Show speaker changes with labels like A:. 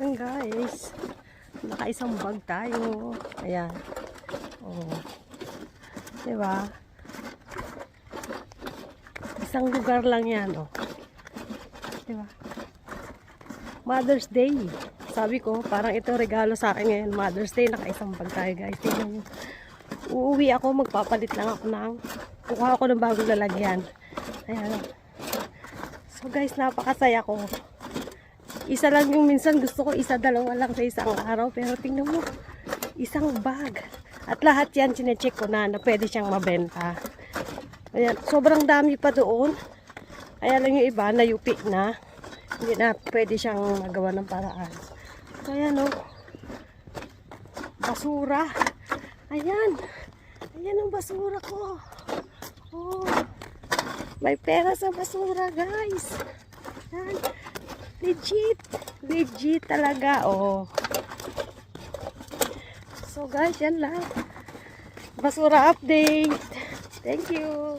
A: Yan guys. Nakaisang bag tayo. Ayan. Oh. Diba? Isang lugar lang yan, oh. Diba? Mother's Day. Sabi ko, parang ito regalo sa akin ngayon. Mother's Day, nakaisang bag tayo guys. Tingnan nyo. Uuwi ako, magpapalit lang ako ng kukuha ako ng bagong lalagyan. Ayan. So guys, napakasaya ko. Isa lang yung minsan gusto ko isa dalawa lang sa isang araw. Pero tingnan mo, isang bag. At lahat yan chinecheck ko na na pwede siyang mabenta. Ayan, sobrang dami pa doon. Kaya lang yung iba, nayupi na. Hindi na pwede siyang magawa ng paraan. So, ayan. Basura. Ayan. Ayan ang basura ko. Oh. May pera sa basura, guys. Ayan. Legit. Legit talaga, oh. So, guys, yan lang. Basura update. Thank you.